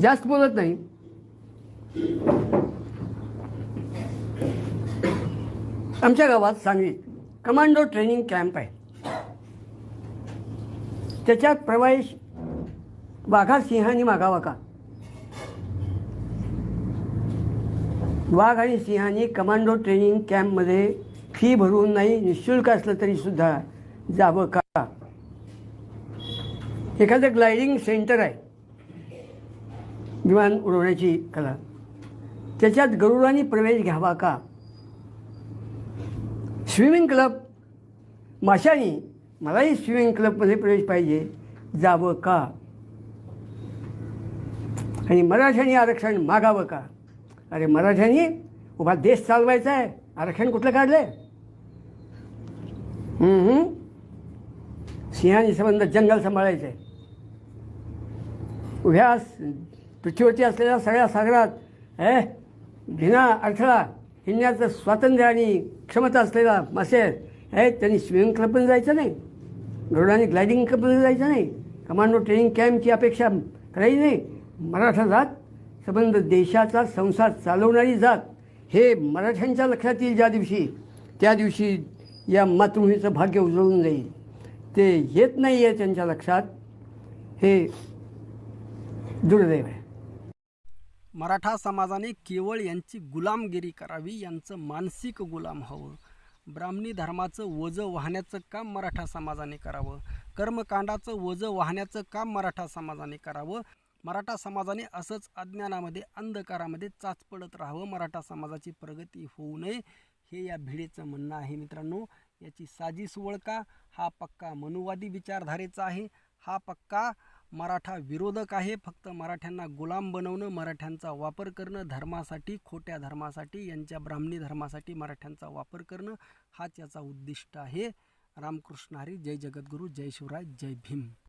जास्त बोलत नाही. आमच्या गावात सांगलीत कमांडो ट्रेनिंग कॅम्प आहे. त्याच्यात प्रवेश वाघा सिंहाने मागावा का वाघ. आणि सिंहाने कमांडो ट्रेनिंग कॅम्पमध्ये फी भरून नाही निशुल्क असलं तरीसुद्धा जावं का? एखादं ग्लायडिंग सेंटर आहे. विमान उडवण्याची कला. त्याच्यात गरुडांनी प्रवेश घ्यावा का? Swimming club? माशानी मलाही स्विमिंग क्लबमध्ये प्रवेश पाहिजे जावं का? आणि मराठ्यांनी आरक्षण मागावं का? अरे मराठ्यांनी उभा देश चालवायचा आहे. आरक्षण कुठलं काढलं आहे सिंहानी संबंध जंगल सांभाळायचं आहे उभ्या पृथ्वीवरती असलेल्या सगळ्या सागरात ए भिना अडथळा हिंडण्याचं स्वातंत्र्य आणि क्षमता असलेला मासे आहे त्यांनी स्विमिंग क्लबमध्ये जायचं नाही. रोडाने ग्लायडिंग क्लबमध्ये जायचं नाही. कमांडो ट्रेनिंग कॅम्पची अपेक्षा करायची नाही. मराठा जात संबंध देशाचा संसार चालवणारी जात हे मराठ्यांच्या लक्षात येईल ज्या दिवशी त्या दिवशी या मातृभूमीचं भाग्य उजळून जाईल. ते येत नाही आहे त्यांच्या लक्षात. हे दुर्दैव आहे. मराठा समाजाने केवळ यांची गुलामगिरी करावी यांचं मानसिक गुलाम हवं. ब्राह्मणी धर्माचं वजं वाहण्याचं काम मराठा समाजाने करावं. कर्मकांडाचं वजं वाहण्याचं काम मराठा समाजाने करावं. मराठा समाजाने असंच अज्ञानामध्ये अंधकारामध्ये चाच पडत राहावं. मराठा समाजाची प्रगती होऊ नये हे या भिडेचं म्हणणं आहे मित्रांनो. याची साजिस ओळखा. हा पक्का मनुवादी विचारधारेचा आहे. हा पक्का मराठा विरोधक आहे. फक्त मराठ्यांना गुलाम बनवणं मराठ्यांचा वापर करणं धर्मासाठी खोट्या धर्मासाठी यांच्या ब्राह्मणी धर्मासाठी मराठ्यांचा वापर करणं हाच याचा उद्दिष्ट आहे. रामकृष्ण हरी जय जगद्गुरू जय शिवराय जय भीम.